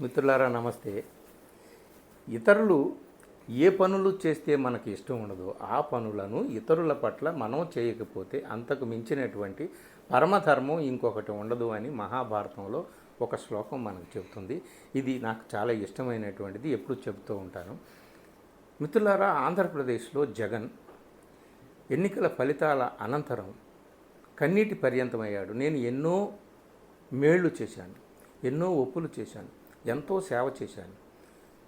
మిత్రులారా నమస్తే. ఇతరులు ఏ పనులు చేస్తే మనకి ఇష్టం ఉండదో ఆ పనులను ఇతరుల పట్ల మనం చేయకపోతే అంతకు మించినటువంటి పరమధర్మం ఇంకొకటి ఉండదు అని మహాభారతంలో ఒక శ్లోకం మనకు చెబుతుంది. ఇది నాకు చాలా ఇష్టమైనటువంటిది ఎప్పుడు చెబుతూ ఉంటాను. మిత్రులారా ఆంధ్రప్రదేశ్లో జగన్ ఎన్నికల ఫలితాల అనంతరం కన్నీటి పర్యంతమయ్యాడు. నేను ఎన్నో మేళ్ళు చేశాను ఎన్నో ఒప్పులు చేశాను. ఎంతో సేవ చేశాను.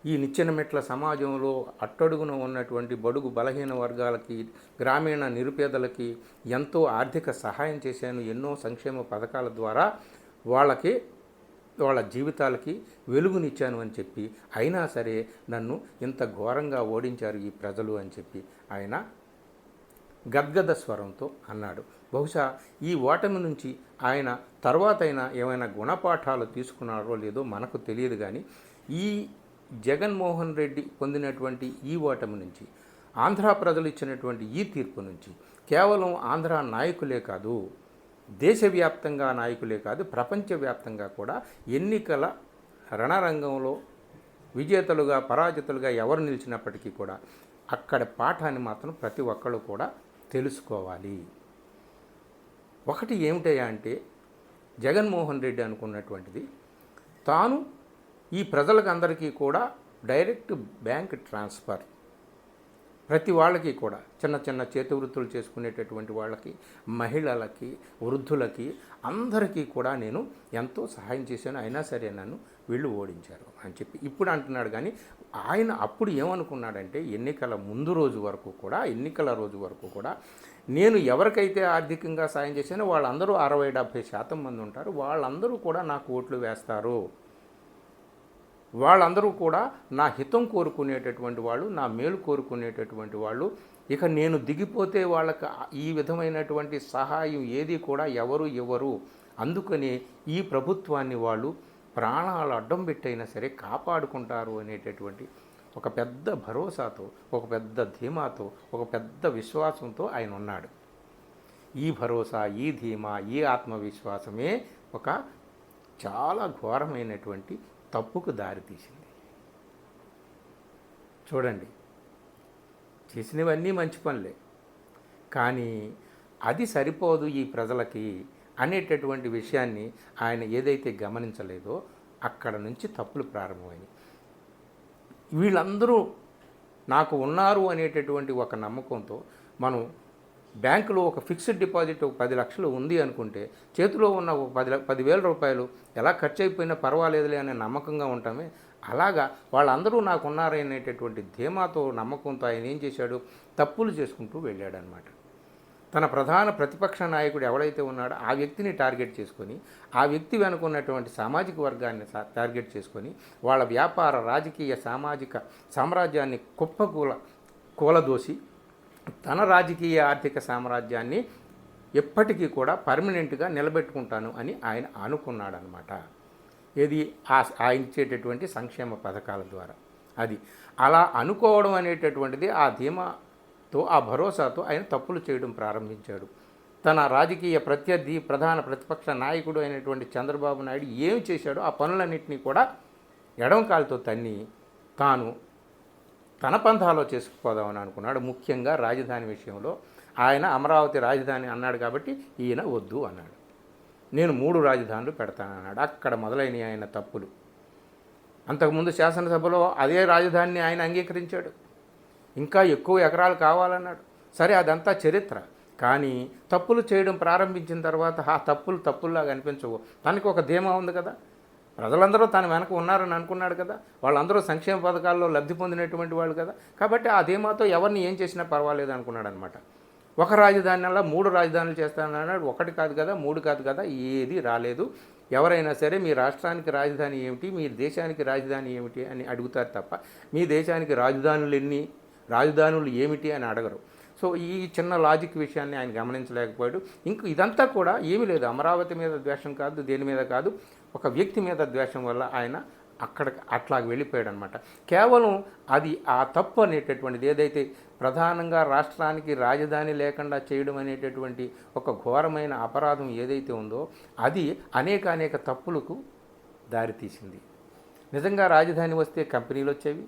ఈ నిచ్చెన మెట్ల సమాజంలో అట్టడుగున ఉన్నటువంటి బడుగు బలహీన వర్గాలకి గ్రామీణ నిరుపేదలకి ఎంతో ఆర్థిక సహాయం చేశాను. ఎన్నో సంక్షేమ పథకాల ద్వారా వాళ్ళకి వాళ్ళ జీవితాలకి వెలుగునిచ్చాను అని చెప్పి అయినా సరే నన్ను ఇంత ఘోరంగా ఓడించారు ఈ ప్రజలు అని చెప్పి ఆయన గద్గద స్వరంతో అన్నాడు. బహుశా ఈ ఓటమి నుంచి ఆయన తర్వాతైనా ఏమైనా గుణపాఠాలు తీసుకున్నారో లేదో మనకు తెలియదు కానీ ఈ జగన్మోహన్ రెడ్డి పొందినటువంటి ఈ ఓటమి నుంచి ఆంధ్ర ప్రజలు ఇచ్చినటువంటి ఈ తీర్పు నుంచి కేవలం ఆంధ్ర నాయకులే కాదు దేశవ్యాప్తంగా నాయకులే కాదు ప్రపంచవ్యాప్తంగా కూడా ఎన్నికల రణరంగంలో విజేతలుగా పరాజితులుగా ఎవరు నిలిచినప్పటికీ కూడా అక్కడ పాఠాన్ని మాత్రం ప్రతి ఒక్కళ్ళు కూడా తెలుసుకోవాలి. ఒకటి ఏమిటయా అంటే జగన్మోహన్ రెడ్డి అనుకున్నటువంటిది తాను ఈ ప్రజలకు అందరికీ కూడా డైరెక్ట్ బ్యాంక్ ట్రాన్స్ఫర్ ప్రతి వాళ్ళకి కూడా చిన్న చిన్న చేతి వృత్తులు చేసుకునేటటువంటి వాళ్ళకి మహిళలకి వృద్ధులకి అందరికీ కూడా నేను ఎంతో సహాయం చేశాను. అయినా సరే నన్ను వీళ్ళు ఓడించారు అని చెప్పి ఇప్పుడు అంటున్నాడు. కానీ ఆయన అప్పుడు ఏమనుకున్నాడంటే ఎన్నికల ముందు రోజు వరకు కూడా ఎన్నికల రోజు వరకు కూడా నేను ఎవరికైతే ఆర్థికంగా సాయం చేశానో వాళ్ళందరూ అరవై డెబ్భై శాతం మంది ఉంటారు. వాళ్ళందరూ కూడా నాకు ఓట్లు వేస్తారు. వాళ్ళందరూ కూడా నా హితం కోరుకునేటటువంటి వాళ్ళు నా మేలు కోరుకునేటటువంటి వాళ్ళు. ఇక నేను దిగిపోతే వాళ్ళకి ఈ విధమైనటువంటి సహాయం ఏది కూడా ఎవరు ఇవ్వరు. అందుకని ఈ ప్రభుత్వాన్ని వాళ్ళు ప్రాణాలు అడ్డం పెట్టైనా సరే కాపాడుకుంటారు అనేటటువంటి ఒక పెద్ద భరోసాతో ఒక పెద్ద ధీమాతో ఒక పెద్ద విశ్వాసంతో ఆయన ఉన్నాడు. ఈ భరోసా ఈ ధీమా ఈ ఆత్మవిశ్వాసమే ఒక చాలా ఘోరమైనటువంటి తప్పుకు దారితీసింది చూడండి చేసినవన్నీ మంచి పనులే. కానీ అది సరిపోదు ఈ ప్రజలకి అనేటటువంటి విషయాన్ని ఆయన ఏదైతే గమనించలేదో అక్కడ నుంచి తప్పులు ప్రారంభమైనవి వీళ్ళందరూ నాకు ఉన్నారు అనేటటువంటి ఒక నమ్మకంతో మనం బ్యాంకులో ఒక ఫిక్స్డ్ డిపాజిట్ ఒక పది లక్షలు ఉంది అనుకుంటే చేతిలో ఉన్న ఒక పది ల- పదివేల రూపాయలు ఎలా ఖర్చు అయిపోయినా పర్వాలేదులే అనే నమ్మకంగా ఉంటామే. అలాగా వాళ్ళందరూ నాకు ఉన్నారనేటటువంటి ధీమాతో నమ్మకంతో ఆయన ఏం చేశాడు? తప్పులు చేసుకుంటూ వెళ్ళాడనమాట తన ప్రధాన ప్రతిపక్ష నాయకుడు ఎవడైతే ఉన్నాడో ఆ వ్యక్తిని టార్గెట్ చేసుకొని ఆ వ్యక్తి వెనుకున్నటువంటి సామాజిక వర్గాన్ని టార్గెట్ చేసుకొని వాళ్ళ వ్యాపార రాజకీయ సామాజిక సామ్రాజ్యాన్ని కుప్పకూల కూలదోసి తన రాజకీయ ఆర్థిక సామ్రాజ్యాన్ని ఎప్పటికీ కూడా పర్మనెంట్గా నిలబెట్టుకుంటాను అని ఆయన అనుకున్నాడనమాట ఏది? ఆ ఆయన ఇచ్చేటటువంటి సంక్షేమ పథకాల ద్వారా. అది. అలా అనుకోవడం అనేటటువంటిది ఆ ధీమాతో ఆ భరోసాతో ఆయన తప్పులు చేయడం ప్రారంభించాడు. తన రాజకీయ ప్రత్యర్థి ప్రధాన ప్రతిపక్ష నాయకుడు అయినటువంటి చంద్రబాబు నాయుడు ఏం చేశాడో ఆ పనులన్నింటినీ కూడా ఎడం కాలుతో తన్ని తాను తన పంథాలో చేసుకుపోదామని అనుకున్నాడు. ముఖ్యంగా రాజధాని విషయంలో ఆయన అమరావతి రాజధాని అన్నాడు కాబట్టి ఈయన వద్దు అన్నాడు. నేను మూడు రాజధానులు పెడతానన్నాడు అక్కడ మొదలైన ఆయన తప్పులు. అంతకుముందు శాసనసభలో అదే రాజధానిని ఆయన అంగీకరించాడు. ఇంకా ఎక్కువ ఎకరాలు కావాలన్నాడు. సరే అదంతా చరిత్ర. కానీ తప్పులు చేయడం ప్రారంభించిన తర్వాత ఆ తప్పులు తప్పుల్లాగా అనిపించవు. తనకు ఒక ధీమా ఉంది కదా. ప్రజలందరూ తన వెనక ఉన్నారని అనుకున్నాడు కదా. వాళ్ళందరూ సంక్షేమ పథకాల్లో లబ్ధి పొందినటువంటి వాళ్ళు కదా. కాబట్టి ఆ ధీమాతో ఎవరిని ఏం చేసినా పర్వాలేదు అనుకున్నాడు అనమాట ఒక రాజధాని అలా మూడు రాజధానులు చేస్తానన్నాడు. ఒకటి కాదు కదా మూడు కాదు కదా ఏది రాలేదు. ఎవరైనా సరే మీ రాష్ట్రానికి రాజధాని ఏమిటి మీ దేశానికి రాజధాని ఏమిటి అని అడుగుతారు తప్ప మీ దేశానికి రాజధానులు ఎన్ని రాజధానులు ఏమిటి అని అడగరు. సో ఈ చిన్న లాజిక్ విషయాన్ని ఆయన గమనించలేకపోయాడు. ఇంక ఇదంతా కూడా ఏమీ లేదు. అమరావతి మీద ద్వేషం కాదు దేని మీద కాదు. ఒక వ్యక్తి మీద ద్వేషం వల్ల ఆయన అక్కడ అట్లా వెళ్ళిపోయాడు అనమాట కేవలం అది ఆ తప్పు అనేటటువంటిది ఏదైతే ప్రధానంగా రాష్ట్రానికి రాజధాని లేకుండా చేయడం అనేటటువంటి ఒక ఘోరమైన అపరాధం ఏదైతే ఉందో అది అనేక అనేక తప్పులకు దారితీసింది నిజంగా రాజధాని వస్తే కంపెనీలు వచ్చేవి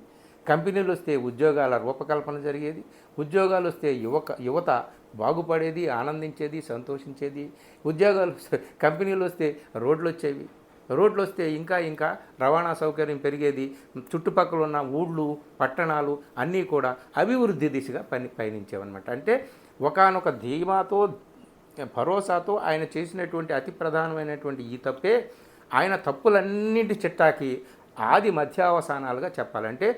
కంపెనీలు వస్తే ఉద్యోగాల రూపకల్పన జరిగేది ఉద్యోగాలు వస్తే యువక యువత బాగుపడేది ఆనందించేది సంతోషించేది ఉద్యోగాలు కంపెనీలు వస్తే రోడ్లు వచ్చేవి రోడ్లు వస్తే ఇంకా ఇంకా రవాణా సౌకర్యం పెరిగేది. చుట్టుపక్కల ఉన్న ఊళ్ళు పట్టణాలు అన్నీ కూడా అభివృద్ధి దిశగా పని పయనించేవన్నమాట. అంటే ఒకానొక ధీమాతో భరోసాతో ఆయన చేసినటువంటి అతి ప్రధానమైనటువంటి ఈ తప్పే. ఆయన తప్పులన్నింటి చిట్టాకి ఆది మధ్యావసానాలుగా చెప్పాలంటే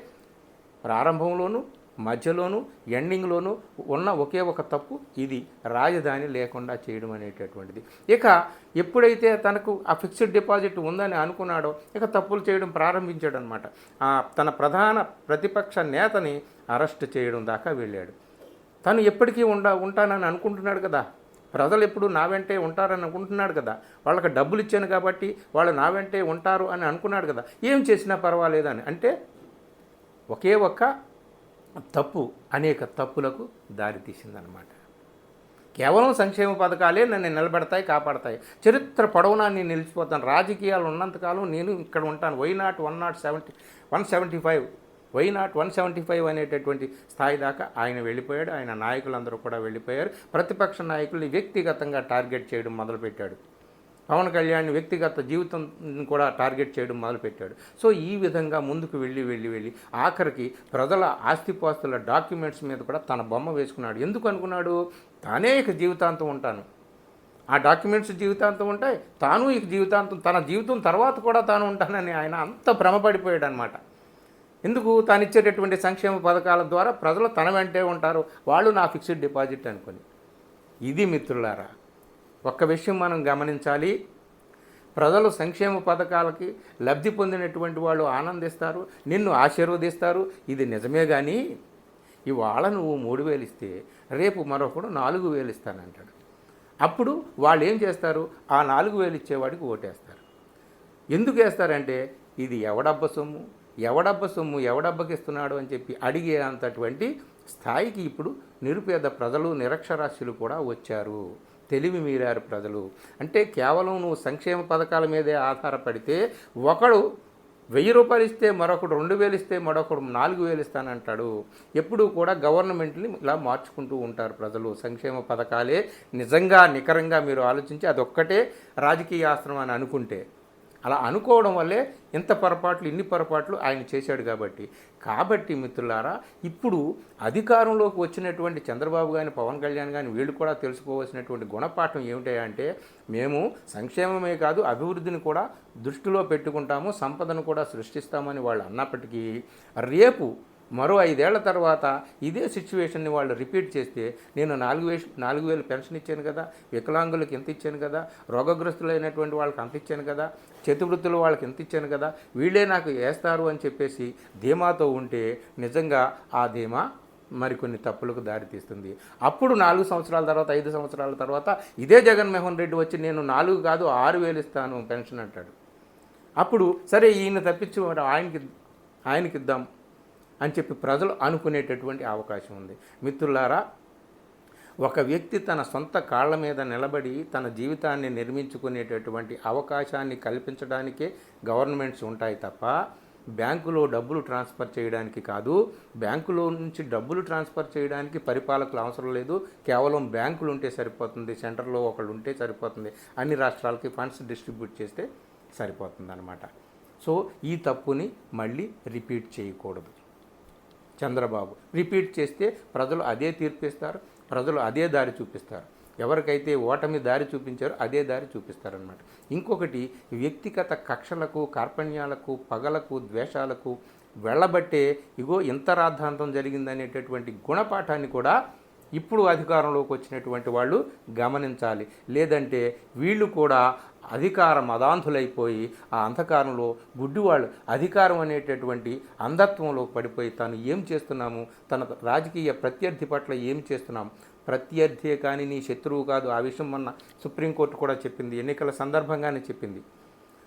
ప్రారంభంలోనూ మధ్యలోనూ ఎండింగ్లోనూ ఉన్న ఒకే ఒక తప్పు ఇది. రాజధాని లేకుండా చేయడం అనేటటువంటిది. ఇక ఎప్పుడైతే తనకు ఆ ఫిక్స్డ్ డిపాజిట్ ఉందని అనుకున్నాడో ఇక తప్పులు చేయడం ప్రారంభించాడు అనమాట తన ప్రధాన ప్రతిపక్ష నేతని అరెస్ట్ చేయడం దాకా వెళ్ళాడు. తను ఎప్పటికీ ఉండ ఉంటానని అనుకుంటున్నాడు కదా. ప్రజలు ఎప్పుడు నా వెంటే ఉంటారని అనుకుంటున్నాడు కదా. వాళ్ళకి డబ్బులు ఇచ్చాను కాబట్టి వాళ్ళు నా వెంటే ఉంటారు అని అనుకున్నాడు కదా. ఏం చేసినా పర్వాలేదని. అంటే ఒకే ఒక్క తప్పు అనేక తప్పులకు దారితీసిందనమాట కేవలం సంక్షేమ పథకాలే నన్ను నిలబెడతాయి కాపాడతాయి. చరిత్ర పొడవునా నేను నిలిచిపోతాను. రాజకీయాలు ఉన్నంతకాలం నేను ఇక్కడ ఉంటాను. Why not one not seventy one seventy five why not one seventy five అనేటటువంటి స్థాయి దాకా ఆయన వెళ్ళిపోయాడు. ఆయన నాయకులందరూ కూడా వెళ్ళిపోయారు. ప్రతిపక్ష నాయకుల్ని వ్యక్తిగతంగా టార్గెట్ చేయడం మొదలుపెట్టాడు. పవన్ కళ్యాణ్ వ్యక్తిగత జీవితం కూడా టార్గెట్ చేయడం మొదలుపెట్టాడు. సో ఈ విధంగా ముందుకు వెళ్ళి వెళ్ళి వెళ్ళి ఆఖరికి ప్రజల ఆస్తిపాస్తుల డాక్యుమెంట్స్ మీద కూడా తన బొమ్మ వేసుకున్నాడు. ఎందుకు అనుకున్నాడు? తానే ఇక జీవితాంతం ఉంటాను. ఆ డాక్యుమెంట్స్ జీవితాంతం ఉంటాయి. తాను ఇక జీవితాంతం తన జీవితం తర్వాత కూడా తాను ఉంటానని ఆయన అంత భ్రమపడిపోయాడు అనమాట ఎందుకు? తాను ఇచ్చేటటువంటి సంక్షేమ పథకాల ద్వారా ప్రజలు తన వెంటే ఉంటారు. వాళ్ళు నా ఫిక్స్డ్ డిపాజిట్ అనుకొని. ఇది మిత్రులారా ఒక్క విషయం మనం గమనించాలి. ప్రజలు సంక్షేమ పథకాలకి లబ్ధి పొందినటువంటి వాళ్ళు ఆనందిస్తారు నిన్ను ఆశీర్వదిస్తారు. ఇది నిజమే కానీ ఇవాళ నువ్వు మూడు వేలు ఇస్తే రేపు మరొకడు నాలుగు వేలు ఇస్తానంటాడు. అప్పుడు వాళ్ళు ఏం చేస్తారు? ఆ నాలుగు వేలు ఇచ్చేవాడికి ఓటేస్తారు. ఎందుకు వేస్తారంటే ఇది ఎవడబ్బ సొమ్ము? ఎవడబ్బ సొమ్ము ఎవడబ్బకి ఇస్తున్నాడు అని చెప్పి అడిగే అంతటువంటి స్థాయికి ఇప్పుడు నిరుపేద ప్రజలు నిరక్షరాస్యులు కూడా వచ్చారు. తెలివి మీరారు ప్రజలు. అంటే కేవలం నువ్వు సంక్షేమ పథకాల మీదే ఆధారపడితే ఒకడు వెయ్యి రూపాయలు ఇస్తే మరొకడు రెండు వేలు ఇస్తే మరొకడు నాలుగు వేలు ఇస్తానంటాడు. ఎప్పుడూ కూడా గవర్నమెంట్ని ఇలా మార్చుకుంటూ ఉంటారు ప్రజలు. సంక్షేమ పథకాలే నిజంగా నికరంగా మీరు ఆలోచించి అదొక్కటే రాజకీయ ఆశ్రమం అని అనుకుంటే. అలా అనుకోవడం వల్లే ఇంత పొరపాట్లు ఇన్ని పొరపాట్లు ఆయన చేశాడు కాబట్టి. కాబట్టి మిత్రులారా ఇప్పుడు అధికారంలోకి వచ్చినటువంటి చంద్రబాబు కానీ పవన్ కళ్యాణ్ కానీ వీళ్ళు కూడా తెలుసుకోవాల్సినటువంటి గుణపాఠం ఏమిటంటే మేము సంక్షేమమే కాదు అభివృద్ధిని కూడా దృష్టిలో పెట్టుకుంటాము సంపదను కూడా సృష్టిస్తామని వాళ్ళు అన్నప్పటికీ రేపు మరో ఐదేళ్ళ తర్వాత ఇదే సిచ్యువేషన్ని వాళ్ళు రిపీట్ చేస్తే నేను నాలుగు వేలు నాలుగు వేలు పెన్షన్ ఇచ్చాను కదా వికలాంగులకు ఎంత ఇచ్చాను కదా రోగగ్రస్తులైనటువంటి వాళ్ళకి అంత ఇచ్చాను కదా చేతివృత్తుల వాళ్ళకి ఎంత ఇచ్చాను కదా వీళ్ళే నాకు వేస్తారు అని చెప్పేసి ధీమాతో ఉంటే నిజంగా ఆ ధీమా మరికొన్ని తప్పులకు దారితీస్తుంది అప్పుడు నాలుగు సంవత్సరాల తర్వాత ఐదు సంవత్సరాల తర్వాత ఇదే జగన్మోహన్ రెడ్డి వచ్చి నేను నాలుగు కాదు ఆరు వేలు ఇస్తాను పెన్షన్ అంటాడు. అప్పుడు సరే ఈయన తప్పించి ఆయనకి ఆయనకి ఇద్దాం అని చెప్పి ప్రజలు అనుకునేటటువంటి అవకాశం ఉంది. మిత్రులారా ఒక వ్యక్తి తన సొంత కాళ్ళ మీద నిలబడి తన జీవితాన్ని నిర్మించుకునేటటువంటి అవకాశాన్ని కల్పించడానికే గవర్నమెంట్స్ ఉంటాయి తప్ప బ్యాంకులో డబ్బులు ట్రాన్స్ఫర్ చేయడానికి కాదు బ్యాంకులో నుంచి డబ్బులు ట్రాన్స్ఫర్ చేయడానికి పరిపాలకులు అవసరం లేదు. కేవలం బ్యాంకులు ఉంటే సరిపోతుంది సెంటర్లో ఒకళ్ళు ఉంటే సరిపోతుంది. అన్ని రాష్ట్రాలకి ఫండ్స్ డిస్ట్రిబ్యూట్ చేస్తే సరిపోతుంది అనమాట సో ఈ తప్పుని మళ్ళీ రిపీట్ చేయకూడదు. చంద్రబాబు. రిపీట్ చేస్తే ప్రజలు అదే తీర్పిస్తారు ప్రజలు అదే దారి చూపిస్తారు. ఎవరికైతే ఓటమి దారి చూపించారో అదే దారి చూపిస్తారనమాట ఇంకొకటి వ్యక్తిగత కక్షలకు కార్పణ్యాలకు పగలకు ద్వేషాలకు వెళ్ళబట్టే ఇగో ఇంత రాద్ధాంతం జరిగిందనేటటువంటి గుణపాఠాన్ని కూడా ఇప్పుడు అధికారంలోకి వచ్చినటువంటి వాళ్ళు గమనించాలి. లేదంటే వీళ్ళు కూడా అధికార మదాంధులైపోయి ఆ అంధకారంలో గుడ్డివాళ్ళు అధికారం అనేటటువంటి అంధత్వంలో పడిపోయి తను ఏం చేస్తున్నాము? తన రాజకీయ ప్రత్యర్థి పట్ల ఏం చేస్తున్నాం? ప్రత్యర్థే కానీ నీ శత్రువు కాదు. ఆ విషయం మొన్న సుప్రీంకోర్టు కూడా చెప్పింది. ఎన్నికల సందర్భంగానే చెప్పింది.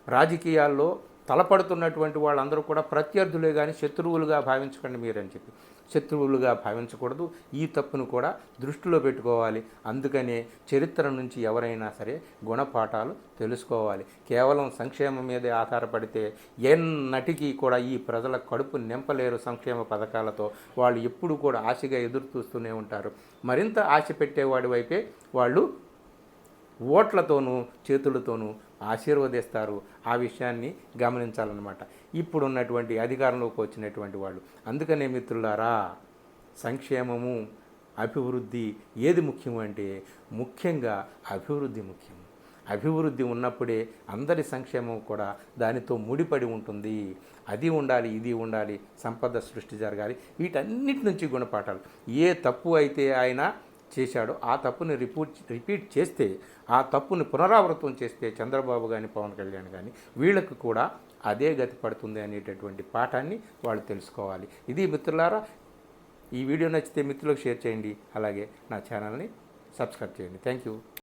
రాజకీయాల్లో తలపడుతున్నటువంటి వాళ్ళందరూ కూడా ప్రత్యర్థులే కానీ శత్రువులుగా భావించకండి మీరని చెప్పి. శత్రువులుగా భావించకూడదు. ఈ తప్పును కూడా దృష్టిలో పెట్టుకోవాలి. అందుకనే చరిత్ర నుంచి ఎవరైనా సరే గుణపాఠాలు తెలుసుకోవాలి. కేవలం సంక్షేమం మీదే ఆధారపడితే ఎన్నటికీ కూడా ఈ ప్రజల కడుపు నింపలేరు సంక్షేమ పథకాలతో. వాళ్ళు ఎప్పుడు కూడా ఆశగా ఎదురు చూస్తూనే ఉంటారు. మరింత ఆశ పెట్టేవాడి వైపే వాళ్ళు ఓట్లతోనూ చేతులతోనూ ఆశీర్వదిస్తారు. ఆ విషయాన్ని గమనించాలన్నమాట. ఇప్పుడున్నటువంటి అధికారంలోకి వచ్చినటువంటి వాళ్ళు. అందుకనే మిత్రులారా సంక్షేమము అభివృద్ధి ఏది ముఖ్యం అంటే ముఖ్యంగా అభివృద్ధి ముఖ్యం. అభివృద్ధి ఉన్నప్పుడే అందరి సంక్షేమం కూడా దానితో ముడిపడి ఉంటుంది. అది ఉండాలి ఇది ఉండాలి సంపద సృష్టి జరగాలి. వీటన్నిటి నుంచి గుణపాఠాలు. ఏ తప్పు అయితే ఆయన చేశాడో ఆ తప్పుని రిపూట్ రిపీట్ చేస్తే ఆ తప్పుని పునరావృతం చేస్తే చంద్రబాబు కానీ పవన్ కళ్యాణ్ కానీ వీళ్ళకు కూడా అదే గతి పడుతుంది అనేటటువంటి పాఠాన్ని వాళ్ళు తెలుసుకోవాలి. ఇది మిత్రులారా ఈ వీడియో నచ్చితే మిత్రులకు షేర్ చేయండి. అలాగే నా ఛానల్ని సబ్స్క్రైబ్ చేయండి. Thank you